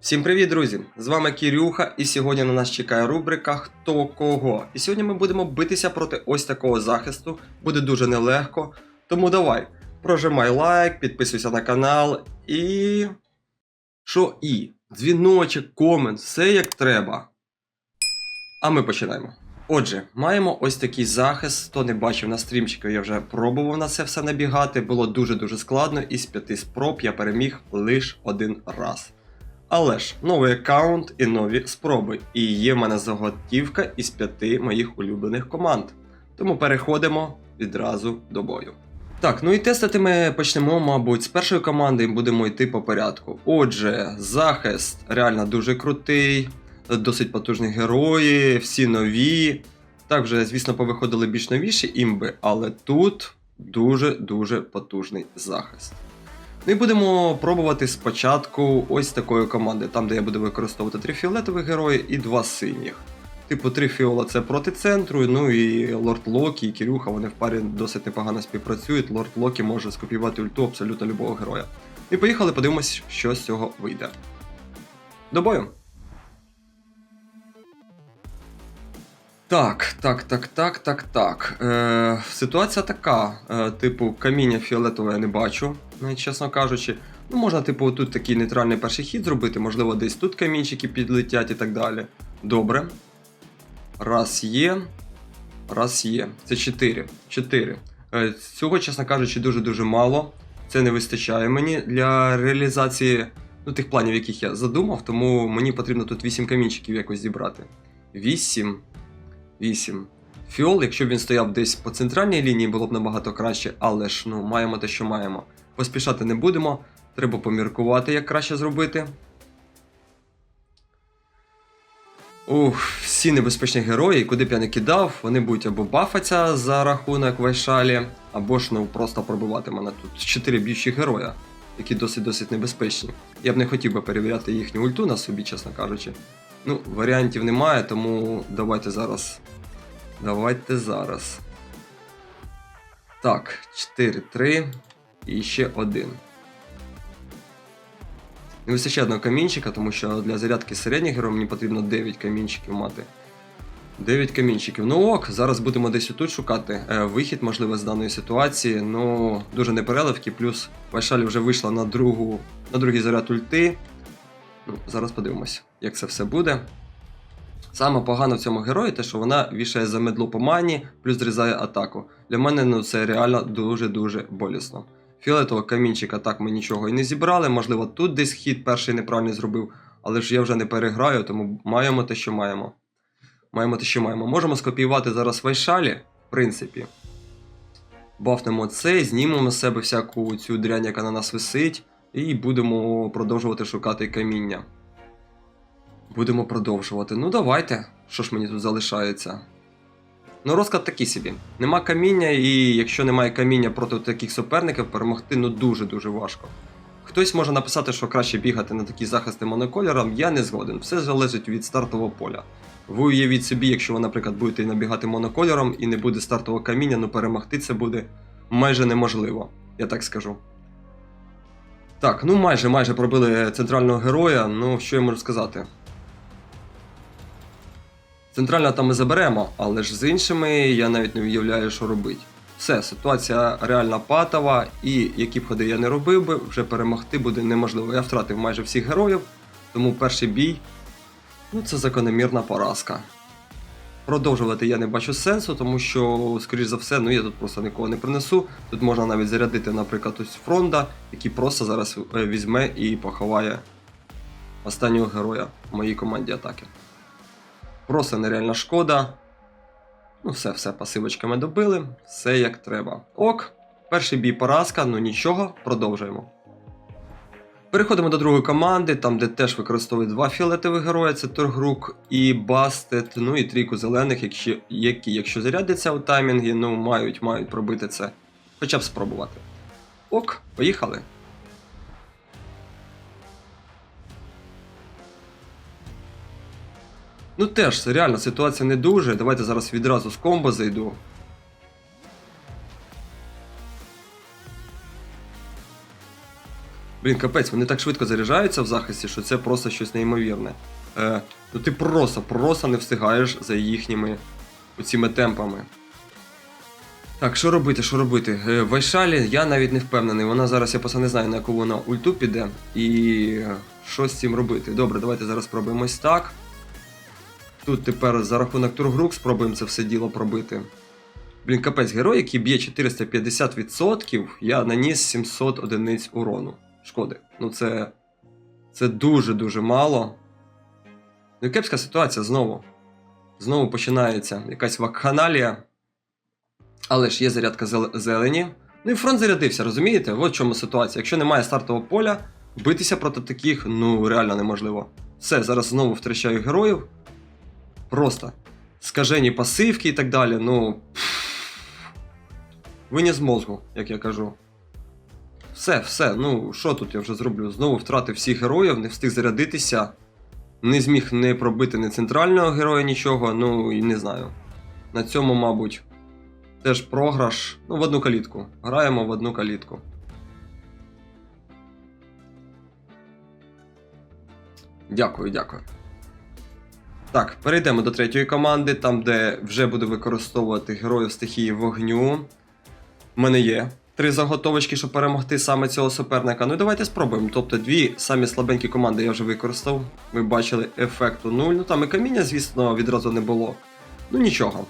Всім привіт, друзі! З вами Кірюха, і сьогодні на нас чекає рубрика Хто кого. І сьогодні ми будемо битися проти ось такого захисту. Буде дуже нелегко. Тому давай, прожимай лайк, підписуйся на канал і. Що і? Дзвіночок, комент, все як треба. А ми починаємо. Отже, маємо ось такий захист. Хто не бачив на стрімчику, я вже пробував на це все набігати. Було дуже-дуже складно, і з п'яти спроб я переміг лише один раз. Але ж новий аккаунт і нові спроби. І є в мене заготівка із п'яти моїх улюблених команд. Тому переходимо відразу до бою. Так, ну і тестити ми почнемо, мабуть, з першої команди і будемо йти по порядку. Отже, захист реально дуже крутий, досить потужні герої, всі нові. Так, вже, звісно, повиходили більш новіші імби, але тут дуже-дуже потужний захист. Ну і будемо пробувати спочатку ось такої команди, там де я буду використовувати три фіолетових герої і два синіх. Типу, три фіола це проти центру, ну і Лорд Локі і Кірюха, вони в парі досить непогано співпрацюють. Лорд Локі може скопіювати ульту абсолютно любого героя. І поїхали, подивимось, що з цього вийде. До бою! Так, так, так, так, так, так. Е, ситуація така. Е, типу, каміння фіолетове я не бачу, чесно кажучи. Ну, можна, типу, тут такий нейтральний перший хід зробити, можливо, десь тут камінчики підлетять і так далі. Добре. Раз є. Раз є. Це 4. 4. Е, цього, чесно кажучи, дуже-дуже мало. Це не вистачає мені для реалізації ну, тих планів, яких я задумав, тому мені потрібно тут 8 камінчиків якось зібрати. 8. 8. Фіол, якщо б він стояв десь по центральній лінії, було б набагато краще, але ж ну, маємо те, що маємо. Поспішати не будемо. Треба поміркувати, як краще зробити. Ух, всі небезпечні герої, куди б я не кидав, вони будуть або бафаться за рахунок Вайшалі, або ж ну просто пробивати мене тут. Чотири більші героя, які досить-досить небезпечні. Я б не хотів би перевіряти їхню ульту на собі, чесно кажучи. Ну, варіантів немає, тому давайте зараз. Давайте зараз. Так, 4-3 і ще один. Не вистачає одного камінчика, тому що для зарядки середніх героїв мені потрібно 9 камінчиків мати. 9 камінчиків. Ну ок, зараз будемо десь отут шукати е, вихід, можливо, з даної ситуації. Ну, дуже непереливки, плюс Вайшалі вже вийшла на другу, на другий заряд ульти. Ну, зараз подивимося, як це все буде. Саме погано в цьому герої, те, що вона вішає за медло по мані, плюс зрізає атаку. Для мене ну, це реально дуже-дуже болісно. Фіолетового камінчика так ми нічого і не зібрали. Можливо, тут десь хід перший неправильно зробив, але ж я вже не переграю, тому маємо те, що маємо. Маємо те, що маємо. Можемо скопіювати зараз вайшалі, в принципі. Бафнемо цей, знімемо з себе всяку цю дрянь, яка на нас висить, і будемо продовжувати шукати каміння. Будемо продовжувати. Ну давайте. Що ж мені тут залишається? Ну, розклад такий собі. Нема каміння, і якщо немає каміння проти таких суперників, перемогти ну дуже-дуже важко. Хтось може написати, що краще бігати на такі захисти монокольором, я не згоден. Все залежить від стартового поля. Ви уявіть собі, якщо ви, наприклад, будете набігати монокольором і не буде стартового каміння, ну перемогти це буде майже неможливо, я так скажу. Так, ну майже майже пробили центрального героя, ну що я можу сказати. Центрального там ми заберемо, але ж з іншими я навіть не уявляю, що робити. Все, ситуація реально патова, і які б ходи я не робив би, вже перемогти буде неможливо. Я втратив майже всіх героїв, тому перший бій ну це закономірна поразка. Продовжувати я не бачу сенсу, тому що, скоріш за все, ну я тут просто нікого не принесу. Тут можна навіть зарядити, наприклад, ось фронда, який просто зараз е, візьме і поховає останнього героя в моїй команді атаки. Просто нереальна шкода. Ну, все, все, пасивочками добили, все як треба. Ок, перший бій поразка, ну нічого, продовжуємо. Переходимо до другої команди, там де теж використовують два фіолетових героя, це Торгрук і Бастет, ну і трійку зелених, якщо, які, якщо зарядяться у таймінгі, ну мають, мають пробити це. Хоча б спробувати. Ок, поїхали. Ну теж, реально, ситуація не дуже. Давайте зараз відразу з комбо зайду. Блін, капець, вони так швидко заряджаються в захисті, що це просто щось неймовірне. Е, ну ти просто, просто не встигаєш за їхніми оціми темпами. Так, що робити, що робити? Е, Вайшалі я навіть не впевнений. Вона зараз, я просто не знаю, на яку вона ульту піде. І е, що з цим робити. Добре, давайте зараз спробуємо ось так. Тут тепер за рахунок тургрук спробуємо це все діло пробити. Блін, капець, герой, який б'є 450%, я наніс 700 одиниць урону. Шкоди. Ну це. Це дуже-дуже мало. Ну і кепська ситуація знову. Знову починається якась вакханалія. Але ж є зарядка зелені. Ну і фронт зарядився, розумієте? От в чому ситуація. Якщо немає стартового поля, битися проти таких ну реально неможливо. Все, зараз знову втрачаю героїв. Просто скажені пасивки і так далі. Ну. Виніс мозгу, як я кажу. Все, все, ну що тут я вже зроблю? Знову втратив всіх героїв, не встиг зарядитися. Не зміг не пробити ні центрального героя нічого, ну і не знаю. На цьому, мабуть, теж програш. Ну, в одну калітку. Граємо в одну калітку. Дякую, дякую. Так, перейдемо до третьої команди, там, де вже буду використовувати героїв стихії вогню. У мене є три заготовочки, щоб перемогти саме цього суперника. Ну і давайте спробуємо. Тобто дві самі слабенькі команди я вже використав. Ви бачили ефекту 0. Ну там і каміння, звісно, відразу не було. Ну нічого.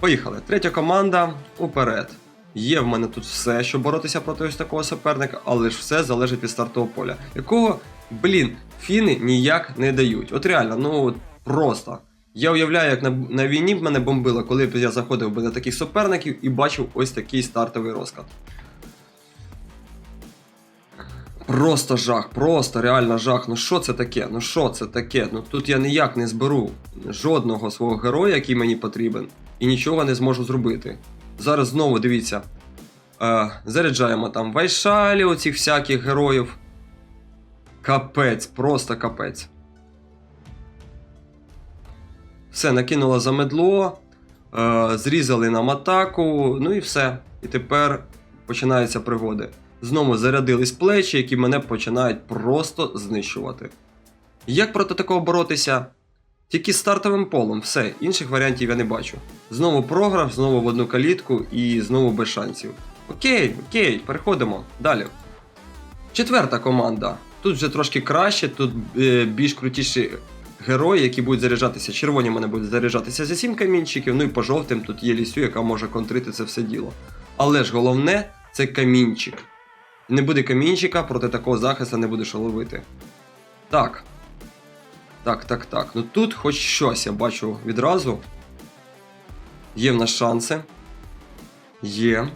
Поїхали. Третя команда уперед. Є в мене тут все, щоб боротися проти ось такого суперника, але ж все залежить від стартового поля. Якого, блін, фіни ніяк не дають. От реально, ну просто. Я уявляю, як на, на війні б мене бомбило, коли б я заходив би на таких суперників і бачив ось такий стартовий розклад. Просто жах, просто реально жах. Ну що це таке? Ну що це таке? Ну тут я ніяк не зберу жодного свого героя, який мені потрібен, і нічого не зможу зробити. Зараз знову дивіться. Е, заряджаємо там вайшалі, оцих всяких героїв. Капець, просто капець. Все, накинуло за медло, е, зрізали нам атаку, ну і все. І тепер починаються пригоди. Знову зарядились плечі, які мене починають просто знищувати. Як проти такого боротися? Тільки стартовим полом, все, інших варіантів я не бачу. Знову програв, знову в одну калітку і знову без шансів. Окей, окей, переходимо далі. Четверта команда. Тут вже трошки краще, тут е, більш крутіші герої, які будуть заряджатися. Червоні мене будуть заряджатися за 7 камінчиків, ну і по жовтим тут є лісю, яка може контрити це все діло. Але ж головне це камінчик. Не буде камінчика, проти такого захисту не будеш ловити. Так. Так, так, так. Ну тут хоч щось я бачу відразу. Є в нас шанси. Є.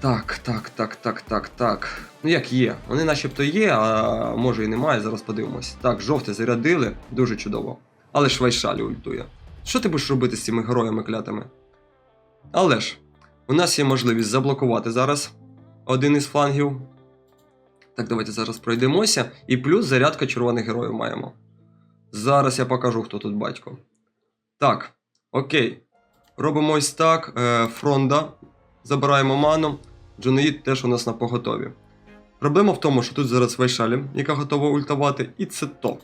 Так, так, так, так, так, так. Ну як є? Вони начебто є, а може і немає, зараз подивимось. Так, жовте зарядили, дуже чудово. Але ж Вайшалі ультує. Що ти будеш робити з цими героями клятими? Але ж, у нас є можливість заблокувати зараз один із флангів. Так, давайте зараз пройдемося. І плюс зарядка червоних героїв маємо. Зараз я покажу, хто тут батько. Так, окей. Робимо ось так. Е, Фронда. Забираємо ману. Джунаїд теж у нас на поготові. Проблема в тому, що тут зараз Вайшалі, яка готова ультавати, і це топ.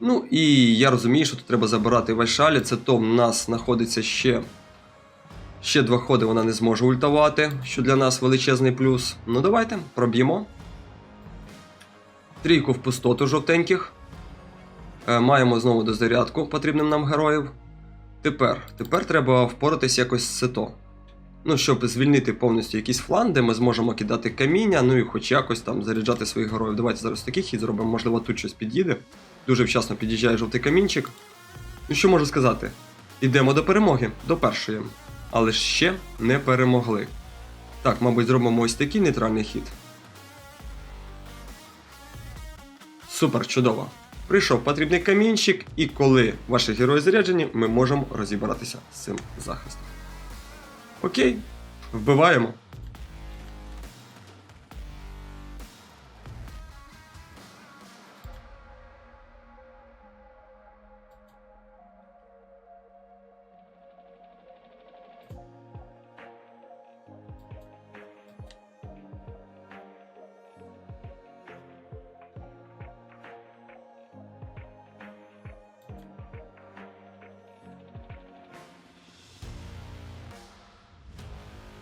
Ну і я розумію, що тут треба забирати Вайшалі. Це то в нас знаходиться ще. Ще два ходи вона не зможе ультавати, що для нас величезний плюс. Ну давайте, проб'ємо. Трійку в пустоту жовтеньких. Е, маємо знову дозарядку потрібним нам героїв. Тепер Тепер треба впоратись якось з сито. Ну, щоб звільнити повністю якийсь флан, де ми зможемо кидати каміння, ну і хоч якось там заряджати своїх героїв. Давайте зараз такий хід зробимо, можливо, тут щось під'їде. Дуже вчасно під'їжджає жовтий камінчик. Ну що можу сказати? Ідемо до перемоги, до першої. Але ще не перемогли. Так, мабуть, зробимо ось такий нейтральний хід. Супер, чудово. Прийшов потрібний камінчик, і коли ваші герої заряджені, ми можемо розібратися з цим захистом. Окей, вбиваємо.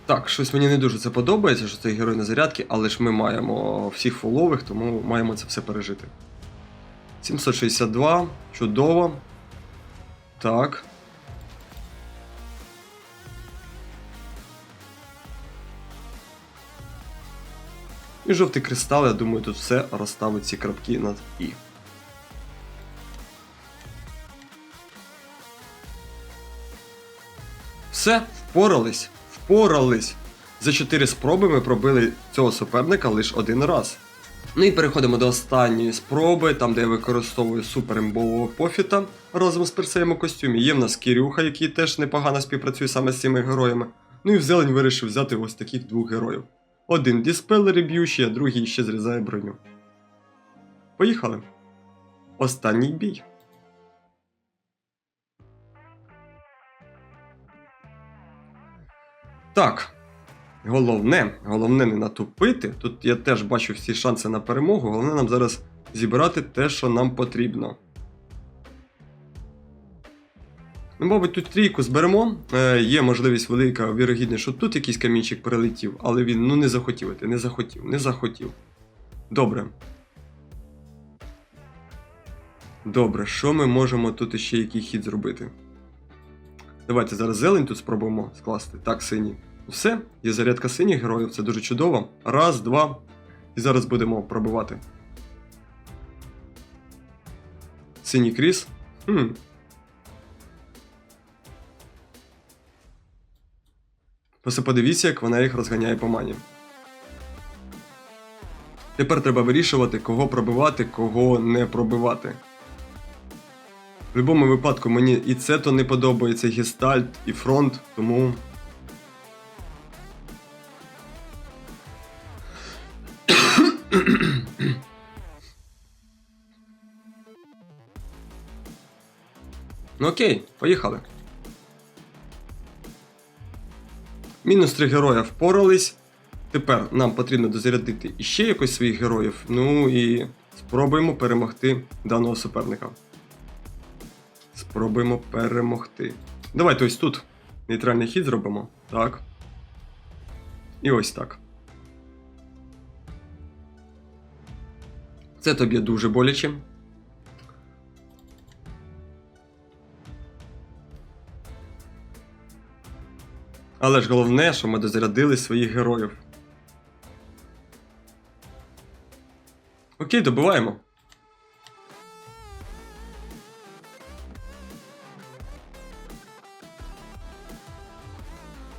Так, щось мені не дуже це подобається, що цей герой на зарядці, але ж ми маємо всіх фолових, тому маємо це все пережити. 762, чудово. Так. І жовтий кристал, я думаю, тут все розставить ці крапки над І. Все, впорались, впорались. За 4 спроби ми пробили цього суперника лише один раз. Ну і переходимо до останньої спроби, там де я використовую суперімбового пофіта разом з персеєм у костюмі. Є в нас Кірюха, який теж непогано співпрацює саме з цими героями. Ну і в зелень вирішив взяти ось таких двох героїв. Один діспелери б'ючий, а другий ще зрізає броню. Поїхали. Останній бій. Так. Головне, головне не натупити. Тут я теж бачу всі шанси на перемогу. Головне нам зараз зібрати те, що нам потрібно. Ну, мабуть, тут трійку зберемо. Е, є можливість велика, вірогідність, що тут якийсь камінчик прилетів, але він ну не захотів іти, не захотів, не захотів. Добре. Добре, що ми можемо тут ще який хід зробити? Давайте зараз зелень тут спробуємо скласти. Так, синій. Все, є зарядка синіх героїв, це дуже чудово. Раз, два. І зараз будемо пробивати. Синій кріс. Хм. Просто подивіться, як вона їх розганяє по мані. Тепер треба вирішувати, кого пробивати, кого не пробивати. В будь-якому випадку мені і це то не подобається, і гестальт, і фронт, тому. Ну окей, поїхали. Мінус три героя впорались. Тепер нам потрібно дозарядити іще якось своїх героїв. Ну і спробуємо перемогти даного суперника. Спробуємо перемогти. Давайте ось тут нейтральний хід зробимо. Так. І ось так. Це тобі дуже боляче. Але ж головне, що ми дозарядили своїх героїв. Окей, добиваємо.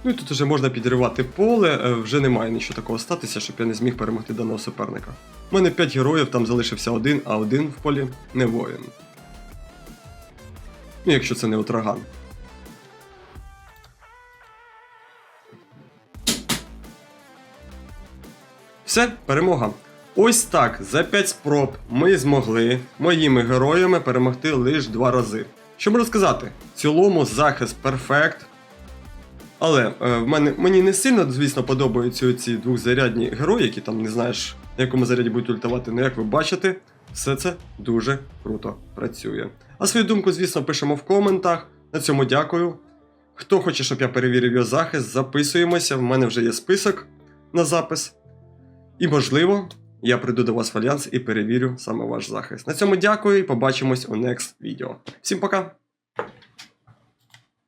Ну і тут вже можна підривати поле, е, вже немає нічого такого статися, щоб я не зміг перемогти даного суперника. У мене 5 героїв, там залишився один, а один в полі не воїн. Ну, якщо це не утраган. Все, перемога. Ось так, за 5 спроб ми змогли моїми героями перемогти лише 2 рази. Що можу сказати? В цілому захист перфект. Але е, в мене мені не сильно, звісно, подобаються ці двохзарядні герої, які там не знаєш, на якому заряді будуть ультувати. але як ви бачите, все це дуже круто працює. А свою думку, звісно, пишемо в коментах. На цьому дякую. Хто хоче, щоб я перевірив його захист, записуємося. В мене вже є список на запис. І можливо, я прийду до вас в альянс і перевірю саме ваш захист. На цьому дякую і побачимось у next відео. Всім пока!